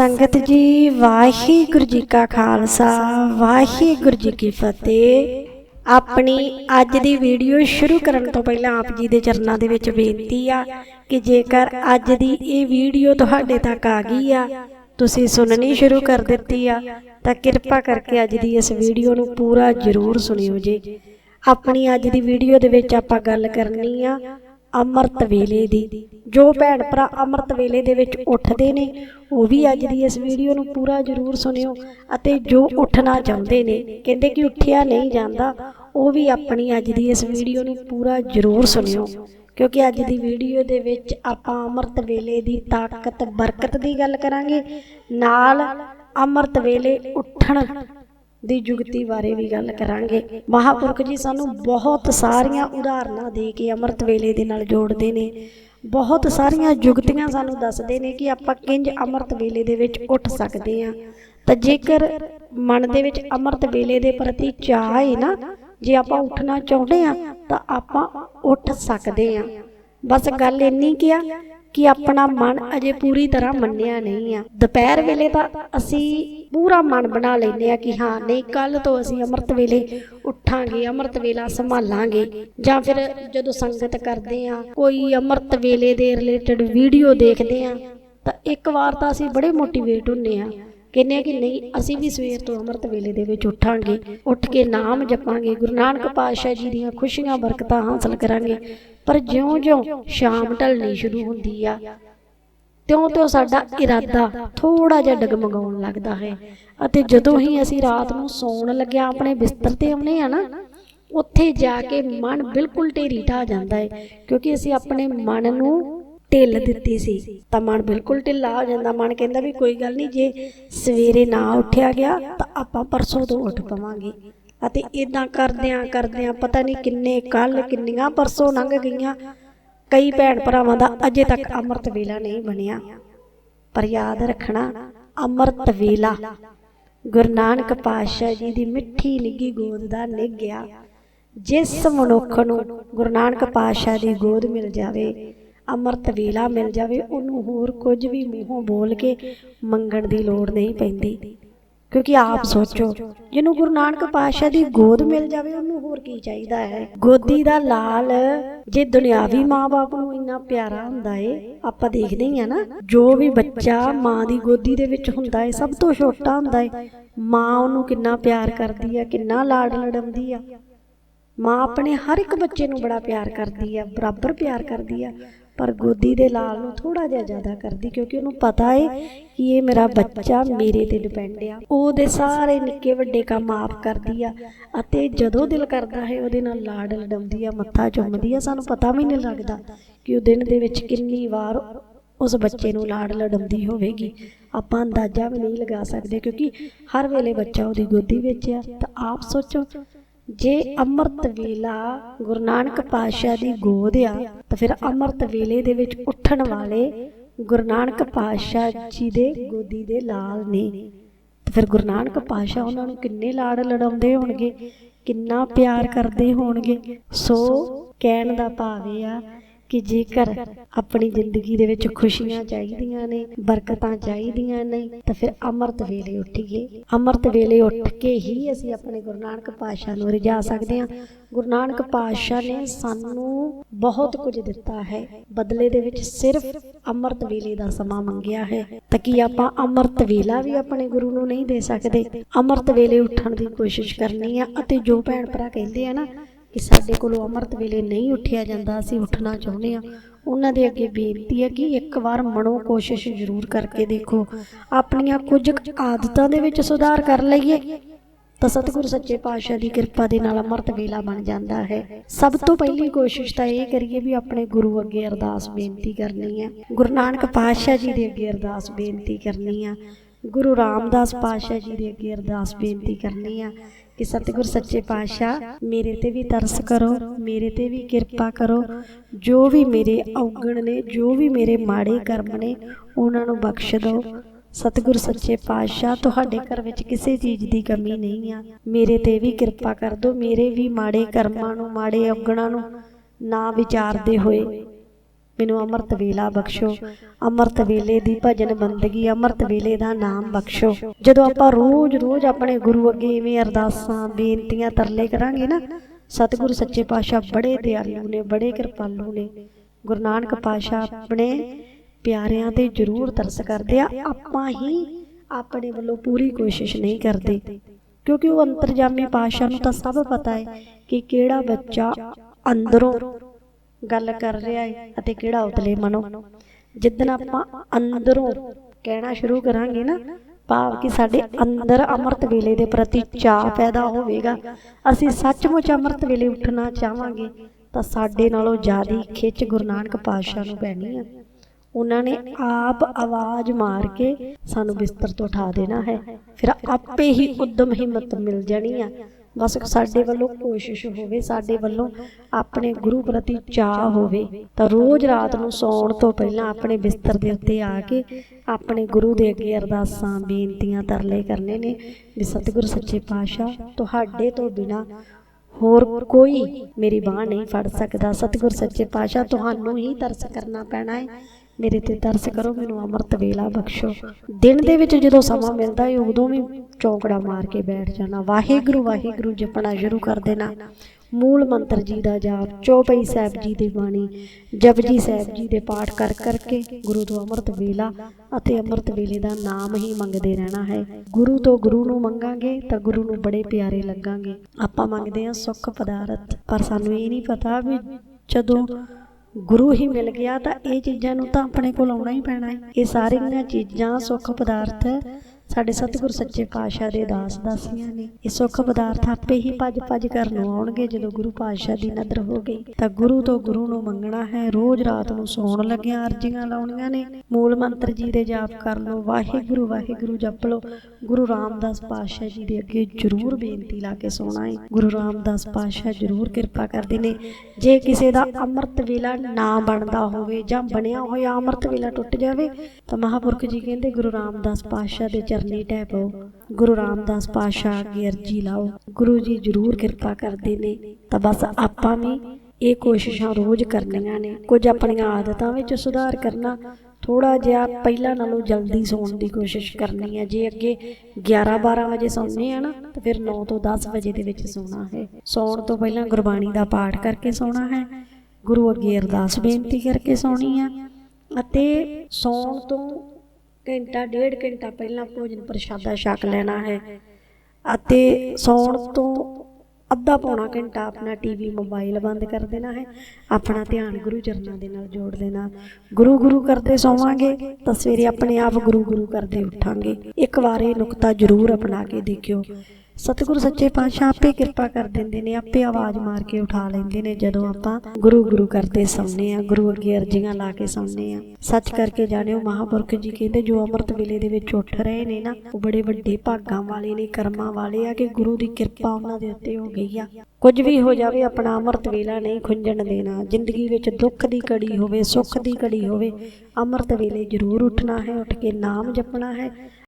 ਸੰਗਤ ਜੀ, ਵਾਹਿਗੁਰੂ ਜੀ ਕਾ ਖਾਲਸਾ, ਵਾਹਿਗੁਰੂ ਜੀ ਕੀ ਫਤਿਹ। ਆਪਣੀ ਅੱਜ ਦੀ ਵੀਡੀਓ ਸ਼ੁਰੂ ਕਰਨ ਤੋਂ ਪਹਿਲਾਂ ਆਪ ਜੀ ਦੇ ਚਰਨਾਂ ਦੇ ਵਿੱਚ ਬੇਨਤੀ ਆ ਕਿ ਜੇਕਰ ਅੱਜ ਦੀ ਇਹ ਵੀਡੀਓ ਤੁਹਾਡੇ ਤੱਕ ਆ ਗਈ ਆ, ਤੁਸੀਂ ਸੁਣਨੀ ਸ਼ੁਰੂ ਕਰ ਦਿੱਤੀ ਆ, ਤਾਂ ਕਿਰਪਾ ਕਰਕੇ ਅੱਜ ਦੀ ਇਸ ਵੀਡੀਓ ਨੂੰ ਪੂਰਾ ਜ਼ਰੂਰ ਸੁਣਿਓ ਜੀ। ਆਪਣੀ ਅੱਜ ਦੀ ਵੀਡੀਓ ਦੇ ਵਿੱਚ ਆਪਾਂ ਗੱਲ ਕਰਨੀ ਆ ਅੰਮ੍ਰਿਤ ਵੇਲੇ ਦੀ। ਜੋ ਭੈਣ ਭਰਾ ਅੰਮ੍ਰਿਤ ਵੇਲੇ ਦੇ ਵਿੱਚ ਉੱਠਦੇ ਨੇ, ਉਹ ਵੀ ਅੱਜ ਦੀ ਇਸ ਵੀਡੀਓ ਨੂੰ ਪੂਰਾ ਜ਼ਰੂਰ ਸੁਣਿਓ ਅਤੇ ਜੋ ਉੱਠਣਾ ਚਾਹੁੰਦੇ ਨੇ, ਕਹਿੰਦੇ ਕਿ ਉੱਠਿਆ ਨਹੀਂ ਜਾਂਦਾ, ਉਹ ਵੀ ਆਪਣੀ ਅੱਜ ਦੀ ਇਸ ਵੀਡੀਓ ਨੂੰ ਪੂਰਾ ਜ਼ਰੂਰ ਸੁਣਿਓ। ਕਿਉਂਕਿ ਅੱਜ ਦੀ ਵੀਡੀਓ ਦੇ ਵਿੱਚ ਆਪਾਂ ਅੰਮ੍ਰਿਤ ਵੇਲੇ ਦੀ ਤਾਕਤ, ਬਰਕਤ ਦੀ ਗੱਲ ਕਰਾਂਗੇ। ਨਾਲ ਅੰਮ੍ਰਿਤ ਵੇਲੇ ਉੱਠਣ ਦੀ ਜੁਗਤੀ ਬਾਰੇ ਵੀ ਗੱਲ ਕਰਾਂਗੇ। ਮਹਾਪੁਰਖ ਜੀ ਸਾਨੂੰ ਬਹੁਤ ਸਾਰੀਆਂ ਉਦਾਹਰਨਾਂ ਦੇ ਕੇ ਅੰਮ੍ਰਿਤ ਵੇਲੇ ਦੇ ਨਾਲ ਜੋੜਦੇ ਨੇ। ਬਹੁਤ ਸਾਰੀਆਂ ਜੁਗਤੀਆਂ ਸਾਨੂੰ ਦੱਸਦੇ ਨੇ ਕਿ ਆਪਾਂ ਕਿੰਜ ਅੰਮ੍ਰਿਤ ਵੇਲੇ ਦੇ ਵਿੱਚ ਉੱਠ ਸਕਦੇ ਹਾਂ। ਤਾਂ ਜੇਕਰ ਮਨ ਦੇ ਵਿੱਚ ਅੰਮ੍ਰਿਤ ਵੇਲੇ ਦੇ ਪ੍ਰਤੀ ਚਾਹ ਹੈ ਨਾ, ਜੇ ਆਪਾਂ ਉੱਠਣਾ ਚਾਹੁੰਦੇ ਆ ਤਾਂ ਆਪਾਂ ਉੱਠ ਸਕਦੇ ਆ ਬਸ ਗੱਲ ਇੰਨੀ ਕਿ ਆ ਕਿ ਆਪਣਾ ਮਨ ਅਜੇ ਪੂਰੀ ਤਰ੍ਹਾਂ ਮੰਨਿਆ ਨਹੀਂ ਆ। ਦੁਪਹਿਰ ਵੇਲੇ ਤਾਂ ਅਸੀਂ ਪੂਰਾ ਮਨ ਬਣਾ ਲੈਂਦੇ ਆ ਕਿ ਹਾਂ, ਨਹੀਂ ਕੱਲ ਤੋਂ ਅਸੀਂ ਅੰਮ੍ਰਿਤ ਵੇਲੇ ਉੱਠਾਂਗੇ, ਅੰਮ੍ਰਿਤ ਵੇਲਾ ਸੰਭਾਲਾਂਗੇ। ਜਾਂ ਫਿਰ ਜਦੋਂ ਸੰਗਤ ਕਰਦੇ ਆ, ਕੋਈ ਅੰਮ੍ਰਿਤ ਵੇਲੇ ਦੇ ਰਿਲੇਟਡ ਵੀਡੀਓ ਦੇਖਦੇ ਆ, ਤਾਂ ਇੱਕ ਵਾਰ ਤਾਂ ਅਸੀਂ ਬੜੇ ਮੋਟੀਵੇਟ ਹੁੰਨੇ ਆ। ਕਹਿੰਦੇ ਆ ਕਿ ਨਹੀਂ, ਅਸੀਂ ਵੀ ਸਵੇਰ ਤੋਂ ਅੰਮ੍ਰਿਤ ਵੇਲੇ ਦੇ ਵਿੱਚ ਉੱਠਾਂਗੇ, ਉੱਠ ਕੇ ਨਾਮ ਜਪਾਂਗੇ, ਗੁਰੂ ਨਾਨਕ ਪਾਤਸ਼ਾਹ ਜੀ ਦੀਆਂ ਖੁਸ਼ੀਆਂ, ਬਰਕਤਾਂ ਹਾਸਲ ਕਰਾਂਗੇ। ਪਰ ਜਿਉਂ-ਜਿਉਂ ਸ਼ਾਮ ਢਲਣੀ ਸ਼ੁਰੂ ਹੁੰਦੀ ਆ ਤਿਉਂ-ਤਿਉਂ ਸਾਡਾ ਇਰਾਦਾ ਥੋੜਾ ਜਿਹਾ ਡਗਮਗਾਉਣ ਲੱਗਦਾ ਹੈ। ਅਤੇ ਜਦੋਂ ਹੀ ਅਸੀਂ ਰਾਤ ਨੂੰ ਸੌਣ ਲੱਗਿਆ, ਆਪਣੇ ਬਿਸਤਰ ਤੇ ਆਉਨੇ ਆ ਨਾ, ਉੱਥੇ ਜਾ ਕੇ ਮਨ ਬਿਲਕੁਲ ਢੇਰੀ ਢਾ ਜਾਂਦਾ ਹੈ, ਕਿਉਂਕਿ ਅਸੀਂ ਆਪਣੇ ਮਨ ਨੂੰ ਢਿੱਲ ਦਿੱਤੀ ਸੀ। ਤਾਂ ਮਨ ਬਿਲਕੁਲ ਢਿੱਲਾ ਹੋ ਜਾਂਦਾ, ਮਨ ਕਹਿੰਦਾ ਵੀ ਕੋਈ ਗੱਲ ਨਹੀਂ, ਜੇ ਸਵੇਰੇ ਨਾ ਉੱਠਿਆ ਗਿਆ, ਤਾਂ ਆਪਾਂ ਪਰਸੋਂ ਤੋਂ ਉੱਠ ਪਵਾਂਗੇ। ਅਤੇ ਇਦਾਂ ਕਰਦਿਆਂ ਕਰਦਿਆਂ ਪਤਾ ਨਹੀਂ ਕਿੰਨੇ ਕੱਲ ਕਿੰਨੀਆਂ ਪਰਸੋਂ ਲੰਘ ਗਈਆਂ। ਕਈ ਭੈਣ ਭਰਾਵਾਂ ਦਾ ਅਜੇ ਤੱਕ ਅੰਮ੍ਰਿਤ ਵੇਲਾ ਨਹੀਂ ਬਣਿਆ। ਪਰ ਯਾਦ ਰੱਖਣਾ, ਅੰਮ੍ਰਿਤ ਵੇਲਾ। ਗੁਰੂ ਨਾਨਕ ਪਾਤਸ਼ਾਹ ਜੀ ਦੀ ਮਿੱਠੀ ਨਿੱਗੀ ਗੋਦ ਦਾ ਨਿੱਘਿਆ। ਜਿਸ ਮਨੁੱਖ ਨੂੰ ਗੁਰੂ ਨਾਨਕ ਪਾਤਸ਼ਾਹ ਦੀ ਗੋਦ ਮਿਲ ਜਾਵੇ, ਅੰਮ੍ਰਿਤ ਵੇਲਾ ਮਿਲ ਜਾਵੇ, ਉਹਨੂੰ ਹੋਰ ਕੁਝ ਵੀ ਮੂੰਹੋਂ ਬੋਲ ਕੇ ਮੰਗਣ ਦੀ ਲੋੜ ਨਹੀਂ ਪੈਂਦੀ। ਕਿਉਂਕਿ ਆਪ ਸੋਚੋ ਜਿਹਨੂੰ ਗੁਰੂ ਨਾਨਕ ਪਾਤਸ਼ਾਹ ਦੀ ਗੋਦ ਮਿਲ ਜਾਵੇ ਉਹਨੂੰ ਹੋਰ ਕੀ ਚਾਹੀਦਾ ਹੈ? ਗੋਦੀ ਦਾ ਲਾਲ ਜੇ ਦੁਨਿਆਵੀ ਮਾਂ-ਬਾਪ ਨੂੰ ਇੰਨਾ ਪਿਆਰਾ ਹੁੰਦਾ ਏ ਆਪਾਂ ਦੇਖਦੇ ਹੀ ਆ ਨਾ ਜੋ ਵੀ ਬੱਚਾ ਮਾਂ ਦੀ ਗੋਦੀ ਦੇ ਵਿੱਚ ਹੁੰਦਾ ਏ ਸਭ ਤੋਂ ਛੋਟਾ ਹੁੰਦਾ ਏ ਮਾਂ ਉਹਨੂੰ ਕਿੰਨਾ ਪਿਆਰ ਕਰਦੀ ਆ ਕਿੰਨਾ ਲਾਡ ਲੜਮਦੀ ਆ। ਮਾਂ ਆਪਣੇ ਹਰ ਇੱਕ ਬੱਚੇ ਨੂੰ ਬੜਾ ਪਿਆਰ ਕਰਦੀ ਆ ਬਰਾਬਰ ਪਿਆਰ ਕਰਦੀ ਆ। ਪਰ ਗੋਦੀ ਦੇ ਲਾਲ ਨੂੰ ਥੋੜਾ ਜਿਹਾ ਜ਼ਿਆਦਾ ਕਰਦੀ ਕਿਉਂਕਿ ਉਹਨੂੰ ਪਤਾ ਏ ਕਿ ਇਹ ਮੇਰਾ ਬੱਚਾ ਮੇਰੇ ਤੇ ਡਿਪੈਂਡ ਆ। ਉਹਦੇ ਸਾਰੇ ਨਿੱਕੇ ਵੱਡੇ ਕੰਮ ਆਪ ਕਰਦੀ ਆ ਅਤੇ ਜਦੋਂ ਦਿਲ ਕਰਦਾ ਹੈ ਉਹਦੇ ਨਾਲ ਲਾੜ ਲਡਾਉਂਦੀ ਆ, ਮੱਥਾ ਚੁੰਮਦੀ ਆ, ਸਾਨੂੰ ਪਤਾ ਵੀ ਨਹੀਂ ਲੱਗਦਾ ਕਿ ਉਹ ਦਿਨ ਦੇ ਵਿੱਚ ਕਿੰਨੀ ਵਾਰ ਉਸ ਬੱਚੇ ਨੂੰ ਲਾਡ ਲੜਾਉਂਦੀ ਹੋਵੇਗੀ। ਆਪਾਂ ਅੰਦਾਜ਼ਾ ਵੀ ਨਹੀਂ ਲਗਾ ਸਕਦੇ ਕਿਉਂਕਿ ਹਰ ਵੇਲੇ ਬੱਚਾ ਉਹਦੀ ਗੋਦੀ ਵਿੱਚ ਆ ਤਾਂ ਆਪ ਸੋਚੋ ਜੇ ਅੰਮ੍ਰਿਤ ਵੇਲਾ ਗੁਰੂ ਨਾਨਕ ਪਾਤਸ਼ਾਹ ਦੀ ਗੋਦ ਆ, ਤਾਂ ਫਿਰ ਅੰਮ੍ਰਿਤ ਵੇਲੇ ਦੇ ਵਿੱਚ ਉੱਠਣ ਵਾਲੇ ਗੁਰੂ ਨਾਨਕ ਪਾਤਸ਼ਾਹ ਜੀ ਦੇ ਗੋਦੀ ਦੇ ਲਾਲ ਨੇ। ਤੇ ਫਿਰ ਗੁਰੂ ਨਾਨਕ ਪਾਤਸ਼ਾਹ ਉਹਨਾਂ ਨੂੰ ਕਿੰਨੇ ਲਾੜ ਲੜਾਉਂਦੇ ਹੋਣਗੇ, ਕਿੰਨਾ ਪਿਆਰ ਕਰਦੇ ਹੋਣਗੇ। ਸੋ ਕਹਿਣ ਦਾ ਭਾਵ ਇਹ ਆ ਕਿ ਜੇਕਰ ਆਪਣੀ ਜ਼ਿੰਦਗੀ ਦੇ ਵਿੱਚ ਖੁਸ਼ੀਆਂ ਚਾਹੀਦੀਆਂ ਨੇ, ਬਰਕਤਾਂ ਚਾਹੀਦੀਆਂ ਨੇ, ਤਾਂ ਫਿਰ ਅੰਮ੍ਰਿਤ ਵੇਲੇ ਉੱਠੀਏ। ਅੰਮ੍ਰਿਤ ਵੇਲੇ ਉੱਠ ਕੇ ਹੀ ਅਸੀਂ ਆਪਣੇ ਗੁਰੂ ਨਾਨਕ ਪਾਤਸ਼ਾਹ ਨੂੰ ਰਜਾ ਸਕਦੇ ਹਾਂ। ਗੁਰੂ ਨਾਨਕ ਪਾਤਸ਼ਾਹ ਨੇ ਸਾਨੂੰ ਬਹੁਤ ਕੁਝ ਦਿੱਤਾ ਹੈ। ਬਦਲੇ ਦੇ ਵਿੱਚ ਸਿਰਫ ਅੰਮ੍ਰਿਤ ਵੇਲੇ ਦਾ ਸਮਾਂ ਮੰਗਿਆ ਹੈ। ਤਾਂ ਕੀ ਆਪਾਂ ਅੰਮ੍ਰਿਤ ਵੇਲਾ ਵੀ ਆਪਣੇ ਗੁਰੂ ਨੂੰ ਨਹੀਂ ਦੇ ਸਕਦੇ? ਅੰਮ੍ਰਿਤ ਵੇਲੇ ਉੱਠਣ ਦੀ ਕੋਸ਼ਿਸ਼ ਕਰਨੀ ਆ ਅਤੇ ਜੋ ਭੈਣ ਭਰਾ ਕਹਿੰਦੇ ਆ ਨਾ ਕਿ ਸਾਡੇ ਕੋਲੋਂ ਅੰਮ੍ਰਿਤ ਵੇਲੇ ਨਹੀਂ ਉੱਠਿਆ ਜਾਂਦਾ, ਅਸੀਂ ਉੱਠਣਾ ਚਾਹੁੰਦੇ ਆ ਉਹਨਾਂ ਦੇ ਅੱਗੇ ਬੇਨਤੀ ਹੈ ਕਿ ਇੱਕ ਵਾਰ ਮਨੋ ਕੋਸ਼ਿਸ਼ ਜ਼ਰੂਰ ਕਰਕੇ ਦੇਖੋ। ਆਪਣੀਆਂ ਕੁਝ ਆਦਤਾਂ ਦੇ ਵਿੱਚ ਸੁਧਾਰ ਕਰ ਲਈਏ। ਤਾਂ ਸਤਿਗੁਰ ਸੱਚੇ ਪਾਤਸ਼ਾਹ ਦੀ ਕਿਰਪਾ ਦੇ ਨਾਲ ਅੰਮ੍ਰਿਤ ਵੇਲਾ ਬਣ ਜਾਂਦਾ ਹੈ। ਸਭ ਤੋਂ ਪਹਿਲੀ ਕੋਸ਼ਿਸ਼ ਤਾਂ ਇਹ ਕਰੀਏ ਵੀ ਆਪਣੇ ਗੁਰੂ ਅੱਗੇ ਅਰਦਾਸ ਬੇਨਤੀ ਕਰਨੀ ਹੈ। ਗੁਰੂ ਨਾਨਕ ਪਾਤਸ਼ਾਹ ਜੀ ਦੇ ਅੱਗੇ ਅਰਦਾਸ ਬੇਨਤੀ ਕਰਨੀ ਆ। ਗੁਰੂ ਰਾਮਦਾਸ ਪਾਤਸ਼ਾਹ ਜੀ ਦੇ ਅੱਗੇ ਅਰਦਾਸ ਬੇਨਤੀ ਕਰਨੀ ਆ ਕਿ ਸਤਿਗੁਰ ਸੱਚੇ ਪਾਤਸ਼ਾਹ ਮੇਰੇ ਤੇ ਵੀ ਤਰਸ ਕਰੋ, ਮੇਰੇ ਤੇ ਵੀ ਕਿਰਪਾ ਕਰੋ। ਜੋ ਵੀ ਮੇਰੇ ਔਗਣ ਨੇ, ਜੋ ਵੀ ਮੇਰੇ ਮਾੜੇ ਕਰਮ ਨੇ, ਉਹਨਾਂ ਨੂੰ ਬਖਸ਼ ਦਿਓ। ਸਤਿਗੁਰ ਸੱਚੇ ਪਾਤਸ਼ਾਹ, ਤੁਹਾਡੇ ਘਰ ਵਿੱਚ ਕਿਸੇ ਚੀਜ਼ ਦੀ ਕਮੀ ਨਹੀਂ ਆ। ਮੇਰੇ ਤੇ ਵੀ ਕਿਰਪਾ ਕਰ ਦਿਓ, ਮੇਰੇ ਵੀ ਮਾੜੇ ਕਰਮਾਂ ਨੂੰ, ਮਾੜੇ ਔਗਣਾਂ ਨੂੰ ਨਾ ਵਿਚਾਰਦੇ ਹੋਏ। ਮੈਨੂੰ ਅੰਮ੍ਰਿਤ ਵੇਲਾ ਬਖਸ਼ੋ। ਅੰਮ੍ਰਿਤ ਵੇਲੇ ਦੀ ਭਜਨ ਬੰਦਗੀ, ਅੰਮ੍ਰਿਤ ਵੇਲੇ ਦਾ ਨਾਮ ਬਖਸ਼ੋ। ਜਦੋਂ ਆਪਾਂ ਰੋਜ਼-ਰੋਜ਼ ਆਪਣੇ ਗੁਰੂ ਅੱਗੇ ਇਵੇਂ ਅਰਦਾਸਾਂ, ਬੇਨਤੀਆਂ ਤਰਲੇ ਕਰਾਂਗੇ ਨਾ, ਸਤਿਗੁਰੂ ਸੱਚੇ ਪਾਤਸ਼ਾਹ ਬੜੇ ਦਿਆਲੂ ਨੇ, ਬੜੇ ਕਿਰਪਾਲੂ ਨੇ। ਗੁਰੂ ਨਾਨਕ ਪਾਤਸ਼ਾਹ ਆਪਣੇ ਪਿਆਰਿਆਂ ਤੇ ਜ਼ਰੂਰ ਤਰਸ ਕਰਦੇ ਆ। ਆਪਾਂ ਹੀ ਆਪਣੇ ਵੱਲੋਂ ਪੂਰੀ ਕੋਸ਼ਿਸ਼ ਨਹੀਂ ਕਰਦੇ। ਕਿਉਂਕਿ ਉਹ ਅੰਤਰਜਾਮੀ ਪਾਤਸ਼ਾਹ ਨੂੰ ਤਾਂ ਸਭ ਪਤਾ ਹੈ ਕਿ ਕਿਹੜਾ ਬੱਚਾ ਅੰਦਰੋਂ ਗੱਲ ਕਰ ਰਿਹਾ ਹੈ ਅਤੇ ਕਿਹੜਾ ਉਤਲੇ ਮਨੋਂ? ਜਿੱਦਣ ਆਪਾਂ ਅੰਦਰੋਂ ਕਹਿਣਾ ਸ਼ੁਰੂ ਕਰਾਂਗੇ ਨਾ ਭਾਵ ਕਿ ਸਾਡੇ ਅੰਦਰ ਅੰਮ੍ਰਿਤ ਵੇਲੇ ਦੇ ਪ੍ਰਤੀ ਚਾਹ ਪੈਦਾ ਹੋਵੇਗਾ। ਅਸੀਂ ਸੱਚਮੁੱਚ ਅੰਮ੍ਰਿਤ ਵੇਲੇ ਉੱਠਣਾ ਚਾਹਾਂਗੇ ਤਾਂ ਸਾਡੇ ਨਾਲੋਂ ਜ਼ਿਆਦੀ ਖਿੱਚ ਗੁਰੂ ਨਾਨਕ ਪਾਤਸ਼ਾਹ ਨੂੰ ਪੈਣੀ ਆ। ਉਹਨਾਂ ਨੇ ਆਪ ਆਵਾਜ਼ ਮਾਰ ਕੇ ਸਾਨੂੰ ਬਿਸਤਰ ਤੋਂ ਉਠਾ ਦੇਣਾ ਹੈ। ਫਿਰ ਆਪੇ ਹੀ ਉਦਮ ਹਿੰਮਤ ਮਿਲ ਜਾਣੀ ਆ। ਬਸ ਸਾਡੇ ਵੱਲੋਂ ਕੋਸ਼ਿਸ਼ ਹੋਵੇ, ਸਾਡੇ ਵੱਲੋਂ ਆਪਣੇ ਗੁਰੂ ਪ੍ਰਤੀ ਚਾਹ ਹੋਵੇ, ਤਾਂ ਰੋਜ਼ ਰਾਤ ਨੂੰ ਸੌਣ ਤੋਂ ਪਹਿਲਾਂ ਆਪਣੇ ਬਿਸਤਰ ਦੇ ਉੱਤੇ ਆ ਕੇ ਆਪਣੇ ਗੁਰੂ ਦੇ ਅੱਗੇ ਅਰਦਾਸਾਂ, ਬੇਨਤੀਆਂ ਤਰਲੇ ਕਰਨੇ ਨੇ ਵੀ ਸਤਿਗੁਰੂ ਸੱਚੇ ਪਾਤਸ਼ਾਹ, ਤੁਹਾਡੇ ਤੋਂ ਬਿਨਾ ਹੋਰ ਕੋਈ ਮੇਰੀ ਬਾਹ ਨਹੀਂ ਫੜ ਸਕਦਾ। ਸਤਿਗੁਰ ਸੱਚੇ ਪਾਤਸ਼ਾਹ, ਤੁਹਾਨੂੰ ਹੀ ਤਰਸ ਕਰਨਾ ਪੈਣਾ ਹੈ। ਮੇਰੇ ਤੇ ਤਰਸ ਕਰੋ, ਮੈਨੂੰ ਅੰਮ੍ਰਿਤ ਵੇਲਾ ਬਖਸ਼ੋ। ਦਿਨ ਦੇ ਵਿੱਚ ਜਦੋਂ ਸਮਾਂ ਮਿਲਦਾ ਹੈ ਉਦੋਂ ਵੀ ਚੌਂਕੜਾ ਮਾਰ ਕੇ ਬੈਠ ਜਾਣਾ। ਵਾਹਿਗੁਰੂ ਵਾਹਿਗੁਰੂ, ਜਪਣਾ ਸ਼ੁਰੂ ਕਰ ਦੇਣਾ। ਮੂਲ ਮੰਤਰ ਜੀ ਦਾ ਜਾਪ, ਚੌਪਈ ਸਾਹਿਬ ਜੀ ਦੀ ਬਾਣੀ ਜਪਜੀ ਸਾਹਿਬ ਜੀ ਦੇ ਪਾਠ ਕਰ ਕਰਕੇ ਗੁਰੂ ਤੋਂ ਅੰਮ੍ਰਿਤ ਵੇਲਾ ਅਤੇ ਅੰਮ੍ਰਿਤ ਵੇਲੇ ਦਾ ਨਾਮ ਹੀ ਮੰਗਦੇ ਰਹਿਣਾ ਹੈ। ਗੁਰੂ ਤੋਂ ਗੁਰੂ ਨੂੰ ਮੰਗਾਂਗੇ, ਤਾਂ ਗੁਰੂ ਨੂੰ ਬੜੇ ਪਿਆਰੇ ਲੱਗਾਂਗੇ। ਆਪਾਂ ਮੰਗਦੇ ਹਾਂ ਸੁੱਖ ਪਦਾਰਥ। ਪਰ ਸਾਨੂੰ ਇਹ ਨਹੀਂ ਪਤਾ ਵੀ ਜਦੋਂ ਗੁਰੂ ਹੀ ਮਿਲ ਗਿਆ ਤਾਂ ਇਹ ਚੀਜ਼ਾਂ ਨੂੰ ਤਾਂ ਆਪਣੇ ਕੋਲ ਆਉਣਾ ਹੀ ਪੈਣਾ ਹੈ। ਇਹ ਸਾਰੀਆਂ ਚੀਜ਼ਾਂ ਸੁੱਖ ਪਦਾਰਥ ਸਾਡੇ ਸਤਿਗੁਰ ਸੱਚੇ ਪਾਤਸ਼ਾਹ ਦੇ ਦਾਸ ਦਾਸੀਆਂ ਨੇ ਇਹ ਸੁੱਖ ਪਦਾਰਥ ਆਪੇ ਹੀ ਭੱਜ ਭੱਜ ਕਰਨ ਨੂੰ ਆਉਣਗੇ ਜਦੋਂ ਗੁਰੂ ਪਾਤਸ਼ਾਹ ਦੀ ਨਦਰ ਹੋ ਗਈ। ਤਾਂ ਗੁਰੂ ਤੋਂ ਗੁਰੂ ਨੂੰ ਮੰਗਣਾ ਹੈ, ਰੋਜ਼ ਰਾਤ ਨੂੰ ਸੌਣ ਲੱਗਿਆਂ ਅਰਜ਼ੀਆਂ ਲਾਉਣੀਆਂ ਨੇ। ਮੂਲ ਮੰਤਰ ਜੀ ਦੇ ਜਾਪ ਕਰ ਲਓ, ਵਾਹਿਗੁਰੂ ਵਾਹਿਗੁਰੂ ਜਪ ਲਓ। ਗੁਰੂ ਰਾਮਦਾਸ ਪਾਤਸ਼ਾਹ ਜੀ ਦੇ ਅੱਗੇ ਜ਼ਰੂਰ ਬੇਨਤੀ ਲਾ ਕੇ ਸੋਣਾ ਹੈ ਗੁਰੂ ਰਾਮਦਾਸ ਪਾਤਸ਼ਾਹ ਜ਼ਰੂਰ ਕਿਰਪਾ ਕਰਦੇ ਨੇ। ਜੇ ਕਿਸੇ ਦਾ ਅੰਮ੍ਰਿਤ ਵੇਲਾ ਨਾ ਬਣਦਾ ਹੋਵੇ ਜਾਂ ਬਣਿਆ ਹੋਇਆ ਅੰਮ੍ਰਿਤ ਵੇਲਾ ਟੁੱਟ ਜਾਵੇ, ਤਾਂ ਮਹਾਪੁਰਖ ਜੀ ਕਹਿੰਦੇ ਗੁਰੂ ਰਾਮਦਾਸ ਪਾਤਸ਼ਾਹ ਦੇ ਚਰਨੀ ਟਹਿ ਗੁਰੂ ਰਾਮਦਾਸ ਪਾਤਸ਼ਾਹ ਅੱਗੇ ਅਰਜੀ ਲਾਓ। ਗੁਰੂ ਜੀ ਜ਼ਰੂਰ ਕਿਰਪਾ ਕਰਦੇ ਨੇ। ਤਾਂ ਬਸ ਆਪਾਂ ਵੀ ਇਹ ਕੋਸ਼ਿਸ਼ਾਂ ਰੋਜ਼ ਕਰਨੀਆਂ ਨੇ। ਕੁਝ ਆਪਣੀਆਂ ਆਦਤਾਂ ਵਿੱਚ ਸੁਧਾਰ ਕਰਨਾ। ਥੋੜਾ ਜਿਹਾ ਪਹਿਲਾਂ ਨਾਲੋਂ ਜਲਦੀ ਸੌਣ ਦੀ ਕੋਸ਼ਿਸ਼ ਕਰਨੀ ਹੈ। ਜੇ ਅੱਗੇ 11 12 ਵਜੇ ਸੌਂਦੇ ਆ ਨਾ, ਤਾਂ ਫਿਰ 9 ਤੋਂ 10 ਵਜੇ ਦੇ ਵਿੱਚ ਸੌਣਾ ਹੈ। ਸੌਣ ਤੋਂ ਪਹਿਲਾਂ ਗੁਰਬਾਣੀ ਦਾ ਪਾਠ ਕਰਕੇ ਸੌਣਾ ਹੈ। ਗੁਰੂ ਅੱਗੇ ਅਰਦਾਸ ਬੇਨਤੀ ਕਰਕੇ ਸੌਣੀ ਆ। ਅਤੇ ਸੌਣ ਤੋਂ ਘੰਟਾ ਡੇਢ ਘੰਟਾ ਪਹਿਲਾਂ ਭੋਜਨ ਪ੍ਰਸ਼ਾਦਾ ਛਕ ਲੈਣਾ ਹੈ ਅਤੇ ਸੌਣ ਤੋਂ ਅੱਧਾ ਪੌਣਾ ਘੰਟਾ ਆਪਣਾ ਟੀਵੀ ਮੋਬਾਈਲ ਬੰਦ ਕਰ ਦੇਣਾ ਹੈ। ਆਪਣਾ ਧਿਆਨ ਗੁਰੂ ਚਰਨਾਂ ਦੇ ਨਾਲ ਜੋੜ ਦੇਣਾ। ਗੁਰੂ ਗੁਰੂ ਕਰਦੇ ਸੌਵਾਂਗੇ ਤਾਂ ਸਵੇਰੇ ਆਪਣੇ ਆਪ ਗੁਰੂ ਗੁਰੂ ਕਰਦੇ ਉੱਠਾਂਗੇ। ਇੱਕ ਵਾਰ ਇਹ ਨੁਕਤਾ ਜ਼ਰੂਰ ਅਪਣਾ ਕੇ ਦੇਖਿਓ। ਸਤਿਗੁਰੂ ਸੱਚੇ ਪਾਤਸ਼ਾਹ ਆਪੇ ਕਿਰਪਾ ਕਰ ਦਿੰਦੇ ਨੇ, ਆਪੇ ਆਵਾਜ਼ ਮਾਰ ਕੇ ਉਠਾ ਲੈਂਦੇ ਨੇ, ਜਦੋਂ ਆਪਾਂ ਗੁਰੂ ਗੁਰੂ ਕਰਦੇ ਸੌਂਦੇ ਆ ਗੁਰੂ ਅੱਗੇ ਅਰਜ਼ੀਆਂ ਲਾ ਕੇ ਸੌਂਦੇ ਆ ਸੱਚ ਕਰਕੇ ਜਾਣਿਓ, ਮਹਾਪੁਰਖ ਜੀ ਕਹਿੰਦੇ, ਜੋ ਅੰਮ੍ਰਿਤ ਵੇਲੇ ਦੇ ਵਿੱਚ ਉੱਠ ਰਹੇ ਨੇ ਨਾ, ਉਹ ਬੜੇ ਵੱਡੇ ਭਾਗਾਂ ਵਾਲੇ ਨੇ, ਕਰਮਾਂ ਵਾਲੇ ਆ ਕਿ ਗੁਰੂ ਦੀ ਕਿਰਪਾ ਉਹਨਾਂ ਦੇ ਉੱਤੇ ਹੋ ਗਈ ਆ। ਕੁਝ ਵੀ ਹੋ ਜਾਵੇ, ਆਪਣਾ ਅੰਮ੍ਰਿਤ ਵੇਲਾ ਨਹੀਂ ਖੁੰਝਣ ਦੇਣਾ। ਜ਼ਿੰਦਗੀ ਵਿੱਚ ਦੁੱਖ ਦੀ ਘੜੀ ਹੋਵੇ, ਸੁੱਖ ਦੀ ਘੜੀ ਹੋਵੇ, ਅੰਮ੍ਰਿਤ ਵੇਲੇ ਜ਼ਰੂਰ ਉੱਠਣਾ ਹੈ, ਉੱਠ ਕੇ ਨਾਮ ਜਪਣਾ ਹੈ।